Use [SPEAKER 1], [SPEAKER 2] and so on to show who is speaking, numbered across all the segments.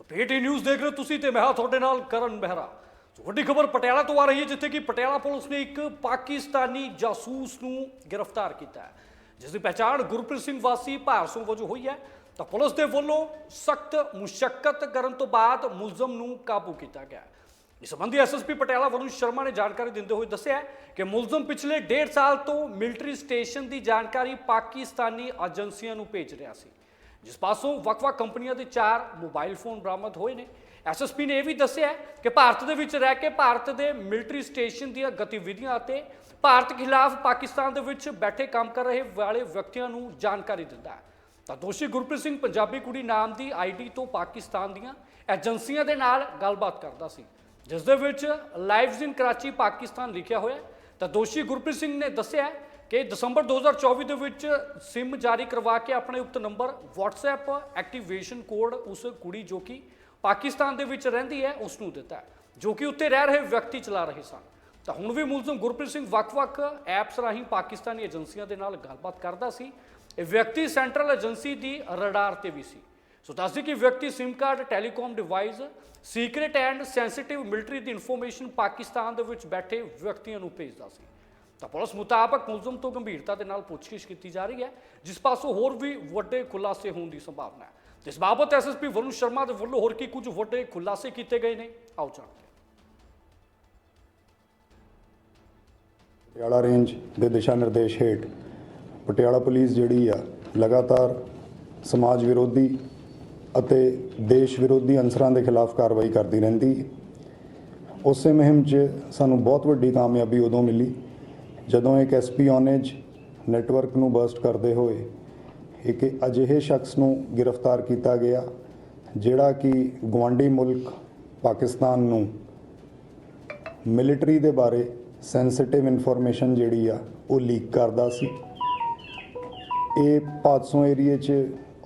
[SPEAKER 1] ਸੋ news ਦੇਖ ਰਹੇ ਹੋ ਤੁਸੀਂ ਤੇ ਮੈਂ ਹਾਂ ਤੁਹਾਡੇ ਨਾਲ ਕਰਨ ਬਹਿਰਾ ਸੋ ਵੱਡੀ ਖਬਰ ਪਟਿਆਲਾ ਤੋਂ ਆ ਰਹੀ ਹੈ, ਜਿੱਥੇ ਕਿ ਪਟਿਆਲਾ ਪੁਲਿਸ ਨੇ ਇੱਕ ਪਾਕਿਸਤਾਨੀ ਜਾਸੂਸ ਨੂੰ ਗ੍ਰਿਫਤਾਰ ਕੀਤਾ ਹੈ। ਜਿਸ ਦੀ ਪਛਾਣ ਗੁਰਪ੍ਰੀਤ ਸਿੰਘ ਵਾਸੀ ਭਾਰਸੋਂ ਵਜੋਂ ਹੋਈ ਹੈ। ਤਾਂ ਪੁਲਿਸ ਦੇ ਵੱਲੋਂ ਸਖਤ ਮੁਸ਼ਕਲ ਕਰਨ ਤੋਂ ਬਾਅਦ ਮੁਲਜ਼ਮ ਨੂੰ ਕਾਬੂ ਕੀਤਾ ਗਿਆ ਇਸ ਸੰਬੰਧੀ ਐਸਐਸਪੀ ਪਟਿਆਲਾ ਵਰੁਣ ਸ਼ਰਮਾ ਨੇ ਜਾਣਕਾਰੀ ਦਿੰਦੇ ਹੋਏ ਦੱਸਿਆ ਕਿ ਮੁਲਜ਼ਮ ਪਿਛਲੇ 1.5 ਸਾਲ ਤੋਂ ਮਿਲਟਰੀ ਸਟੇਸ਼ਨ ਦੀ ਜਾਣਕਾਰੀ ਪਾਕਿਸਤਾਨੀ ਏਜੰਸੀਆਂ ਨੂੰ ਭੇਜ ਰਿਹਾ ਸੀ। ਜਿਸ ਪਾਸੋਂ ਵੱਖ-ਵੱਖ ਕੰਪਨੀਆਂ ਦੇ ਚਾਰ ਮੋਬਾਈਲ ਫੋਨ ਬਰਾਮਦ ਹੋਏ ਨੇ। ਐਸਐਸਪੀ ਨੇ ਇਹ ਵੀ ਦੱਸਿਆ ਕਿ ਭਾਰਤ ਦੇ ਵਿੱਚ ਰਹਿ ਕੇ ਭਾਰਤ ਦੇ ਮਿਲਟਰੀ ਸਟੇਸ਼ਨ ਦੀਆਂ ਗਤੀਵਿਧੀਆਂ ਅਤੇ ਭਾਰਤ ਖਿਲਾਫ ਪਾਕਿਸਤਾਨ ਦੇ ਵਿੱਚ ਬੈਠੇ ਕੰਮ ਕਰ ਰਹੇ ਵਾਲੇ ਵਿਅਕਤੀਆਂ ਨੂੰ ਜਾਣਕਾਰੀ ਦਿੰਦਾ ਹੈ। ਤਾਂ ਦੋਸ਼ੀ ਗੁਰਪ੍ਰੀਤ ਸਿੰਘ ਪੰਜਾਬੀ ਕੁੜੀ ਨਾਮ ਦੀ ਆਈਡੀ ਤੋਂ ਪਾਕਿਸਤਾਨ ਦੀਆਂ ਏਜੰਸੀਆਂ ਦੇ ਨਾਲ ਗੱਲਬਾਤ ਕਰਦਾ ਸੀ, ਜਿਸ ਦੇ ਵਿੱਚ ਲਾਈਵਜ਼ ਇਨ ਕਰਾਚੀ ਪਾਕਿਸਤਾਨ ਲਿਖਿਆ ਹੋਇਆ ਤਾਂ ਦੋਸ਼ੀ ਗੁਰਪ੍ਰੀਤ ਸਿੰਘ ਨੇ ਦੱਸਿਆ ਕਿ ਦਸੰਬਰ 2024 ਦੇ ਵਿੱਚ SIM ਜਾਰੀ ਕਰਵਾ ਕੇ ਆਪਣੇ ਉਕਤ ਨੰਬਰ WhatsApp ਐਕਟੀਵੇਸ਼ਨ ਕੋਡ ਉਸ ਕੁੜੀ ਜੋ ਕਿ ਪਾਕਿਸਤਾਨ ਦੇ ਵਿੱਚ ਰਹਿੰਦੀ ਹੈ, ਉਸ ਨੂੰ ਦਿੱਤਾ ਜੋ ਕਿ ਉੱਤੇ ਰਹਿ ਰਹੇ ਵਿਅਕਤੀ ਚਲਾ ਰਹੇ ਸਨ। ਤਾਂ ਹੁਣ ਵੀ ਮੁਲਜ਼ਮ ਗੁਰਪ੍ਰੀਤ ਸਿੰਘ ਵੱਖ-ਵੱਖ ਐਪਸ ਰਾਹੀਂ ਪਾਕਿਸਤਾਨੀ ਏਜੰਸੀਆਂ ਦੇ ਨਾਲ ਗੱਲਬਾਤ ਕਰਦਾ ਸੀ। ਇਹ ਵਿਅਕਤੀ ਸੈਂਟਰਲ ਏਜੰਸੀ ਦੀ ਰਡਾਰ ਤੇ ਵੀ ਸੀ। ਸੋ ਦੱਸਦੀ ਕਿ ਵਿਅਕਤੀ SIM card telecom device secret and sensitive military the information Pakistan ਦੇ ਵਿੱਚ ਬੈਠੇ ਵਿਅਕਤੀਆਂ ਨੂੰ ਭੇਜਦਾ ਸੀ। ਤਾਂ ਪੁਲਿਸ ਮੁਤਾਬਕ ਮੁਲਜ਼ਮ ਤੋਂ ਗੰਭੀਰਤਾ ਦੇ ਨਾਲ ਪੁੱਛਗਿੱਛ ਕੀਤੀ ਜਾ ਰਹੀ ਹੈ, ਜਿਸ ਪਾਸੋਂ ਹੋਰ ਵੀ ਵੱਡੇ ਖੁਲਾਸੇ ਹੋਣ ਦੀ ਸੰਭਾਵਨਾ ਹੈ। ਤੇ ਇਸ ਬਾਬਤ ਐਸਐਸਪੀ ਵਰੁਣ ਸ਼ਰਮਾ ਦੇ ਵੱਲੋਂ ਹੋਰ ਕੀ ਕੁਝ ਵੱਡੇ ਖੁਲਾਸੇ ਕੀਤੇ ਗਏ ਨੇ? ਆਓ ਜਾਣਦੇ
[SPEAKER 2] ਪਟਿਆਲਾ ਰੇਂਜ ਦੇ ਦਿਸ਼ਾ ਨਿਰਦੇਸ਼ ਹੇਠ ਪਟਿਆਲਾ ਪੁਲਿਸ ਜਿਹੜੀ ਆ, ਲਗਾਤਾਰ ਸਮਾਜ ਵਿਰੋਧੀ ਅਤੇ ਦੇਸ਼ ਵਿਰੋਧੀ ਅੰਸਰਾਂ ਦੇ ਖਿਲਾਫ ਕਾਰਵਾਈ ਕਰਦੀ ਰਹਿੰਦੀ। ਉਸੇ ਮੁਹਿੰਮ 'ਚ ਸਾਨੂੰ ਬਹੁਤ ਵੱਡੀ ਕਾਮਯਾਬੀ ਉਦੋਂ ਮਿਲੀ ਜਦੋਂ ਇੱਕ ਐਸਪੀ ਔਨੇਜ ਨੈਟਵਰਕ ਨੂੰ ਬਰਸਟ ਕਰਦੇ ਹੋਏ ਇੱਕ ਅਜਿਹੇ ਸ਼ਖਸ ਨੂੰ ਗ੍ਰਿਫਤਾਰ ਕੀਤਾ ਗਿਆ, ਜਿਹੜਾ ਕਿ ਗਵਾਂਡੀ ਮੁਲਕ ਪਾਕਿਸਤਾਨ ਨੂੰ ਮਿਲਟਰੀ ਦੇ ਬਾਰੇ ਸੈਂਸਿਟਿਵ ਇਨਫੋਰਮੇਸ਼ਨ ਜਿਹੜੀ ਆ ਉਹ ਲੀਕ ਕਰਦਾ ਸੀ। ਇਹ ਪਾਤਸੋਂ ਏਰੀਏ 'ਚ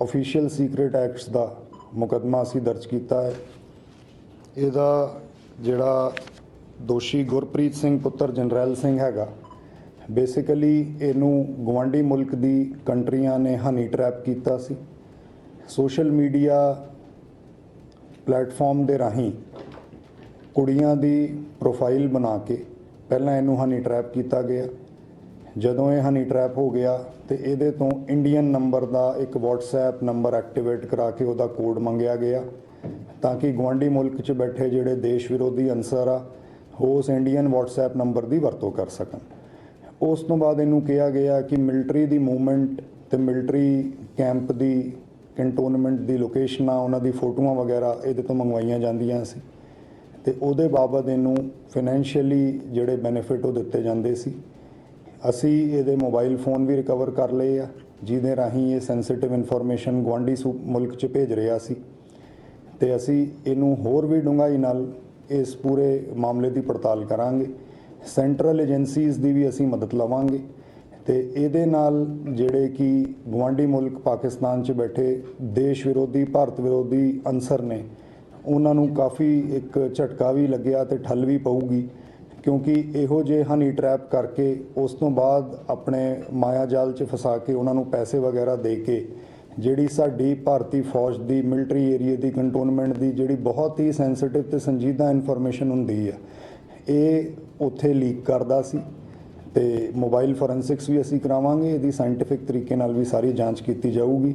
[SPEAKER 2] ਅਫੀਸ਼ੀਅਲ ਸੀਕ੍ਰੀਟ ਐਕਟਸ ਦਾ ਮੁਕੱਦਮਾ ਅਸੀਂ ਦਰਜ ਕੀਤਾ ਹੈ। ਇਹਦਾ ਜਿਹੜਾ ਦੋਸ਼ੀ ਗੁਰਪ੍ਰੀਤ ਸਿੰਘ ਪੁੱਤਰ ਜਨਰੈਲ ਸਿੰਘ ਹੈਗਾ ਬੇਸਿਕਲੀ ਇਹਨੂੰ ਗਵਾਂਡੀ ਮੁਲਕ ਦੀ ਕੰਟਰੀਆਂ ਨੇ ਹਨੀ ਟਰੈਪ ਕੀਤਾ ਸੀ। ਸੋਸ਼ਲ ਮੀਡੀਆ ਪਲੇਟਫਾਰਮ ਦੇ ਰਾਹੀਂ ਕੁੜੀਆਂ ਦੀ ਪ੍ਰੋਫਾਈਲ ਬਣਾ ਕੇ ਪਹਿਲਾਂ ਇਹਨੂੰ ਹਨੀ ਟਰੈਪ ਕੀਤਾ ਗਿਆ। ਜਦੋਂ ਇਹ ਹਨੀ ਟਰੈਪ ਹੋ ਗਿਆ ਤੇ ਇਹਦੇ ਤੋਂ ਇੰਡੀਅਨ ਨੰਬਰ ਦਾ ਇੱਕ WhatsApp ਨੰਬਰ ਐਕਟੀਵੇਟ ਕਰਾ ਕੇ ਉਹਦਾ ਕੋਡ ਮੰਗਿਆ ਗਿਆ ਤਾਂ ਕਿ ਗਵਾਂਡੀ ਮੁਲਕ 'ਚ ਬੈਠੇ ਜਿਹੜੇ ਦੇਸ਼ ਵਿਰੋਧੀ ਅਨਸਰ ਆ, ਉਹ ਉਸ ਇੰਡੀਅਨ WhatsApp ਨੰਬਰ ਦੀ ਵਰਤੋਂ ਕਰ ਸਕਣ। ਉਸ ਤੋਂ ਬਾਅਦ ਇਹਨੂੰ ਕਿਹਾ ਗਿਆ ਕਿ ਮਿਲਟਰੀ ਦੀ ਮੂਵਮੈਂਟ ਤੇ ਮਿਲਟਰੀ ਕੈਂਪ ਦੀ ਕੰਟੋਨਮੈਂਟ ਦੀ ਲੋਕੇਸ਼ਨਾਂ ਉਹਨਾਂ ਦੀ ਫੋਟੋਆਂ ਵਗੈਰਾ ਇਹਦੇ ਤੋਂ ਮੰਗਵਾਈਆਂ ਜਾਂਦੀਆਂ ਸੀ। ਤੇ ਉਹਦੇ ਬਾਬਤ ਇਹਨੂੰ ਫਾਈਨੈਂਸ਼ੀਅਲੀ ਜਿਹੜੇ ਬੈਨੀਫਿਟ ਉਹ ਦਿੱਤੇ ਜਾਂਦੇ ਸੀ। ਅਸੀਂ ਇਹਦੇ ਮੋਬਾਈਲ ਫੋਨ ਵੀ ਰਿਕਵਰ ਕਰ ਲਏ ਆ, ਜਿਹਦੇ ਰਾਹੀਂ ਇਹ ਸੈਂਸਿਟਿਵ ਇਨਫੋਰਮੇਸ਼ਨ ਗਵਾਂਡੀ ਸੂ, ਮੁਲਕ 'ਚ ਭੇਜ ਰਿਹਾ ਸੀ। ਤੇ ਅਸੀਂ ਇਹਨੂੰ ਹੋਰ ਵੀ ਡੂੰਘਾਈ ਨਾਲ ਇਸ ਪੂਰੇ ਮਾਮਲੇ ਦੀ ਪੜਤਾਲ ਕਰਾਂਗੇ। ਸੈਂਟਰਲ ਏਜੰਸੀਜ਼ ਦੀ ਵੀ ਅਸੀਂ ਮਦਦ ਲਵਾਂਗੇ ਤੇ ਇਹਦੇ ਨਾਲ ਜਿਹੜੇ ਕਿ ਗਵਾਂਡੀ ਮੁਲਕ ਪਾਕਿਸਤਾਨ 'ਚ ਬੈਠੇ ਦੇਸ਼ ਵਿਰੋਧੀ, ਭਾਰਤ ਵਿਰੋਧੀ ਅਨਸਰ ਨੇ, ਉਹਨਾਂ ਨੂੰ ਕਾਫੀ ਇੱਕ ਝਟਕਾ ਵੀ ਲੱਗਿਆ ਤੇ ਠੱਲ ਵੀ ਪਊਗੀ ਕਿਉਂਕਿ ਇਹੋ ਜਿਹੇ ਹਨੀ ਟਰੈਪ ਕਰਕੇ ਉਸ ਤੋਂ ਬਾਅਦ ਆਪਣੇ ਮਾਇਆ ਜਾਲ 'ਚ ਫਸਾ ਕੇ ਉਹਨਾਂ ਨੂੰ ਪੈਸੇ ਵਗੈਰਾ ਦੇ ਕੇ ਜਿਹੜੀ ਸਾਡੀ ਭਾਰਤੀ ਫੌਜ ਦੀ ਮਿਲਟਰੀ ਏਰੀਆ ਦੀ ਕੰਟੋਨਮੈਂਟ ਦੀ ਜਿਹੜੀ ਬਹੁਤ ਹੀ ਸੈਂਸਿਟਿਵ ਤੇ ਸੰਜੀਦਾ ਇਨਫੋਰਮੇਸ਼ਨ ਹੁੰਦੀ ਹੈ ਇਹ ਉੱਥੇ ਲੀਕ ਕਰਦਾ ਸੀ ਤੇ ਮੋਬਾਈਲ ਫੋਰੈਂਸਿਕਸ ਵੀ ਅਸੀਂ ਕਰਾਵਾਂਗੇ, ਇਹਦੀ ਸਾਇੰਟਿਫਿਕ ਤਰੀਕੇ ਨਾਲ ਵੀ ਸਾਰੀ ਜਾਂਚ ਕੀਤੀ ਜਾਊਗੀ।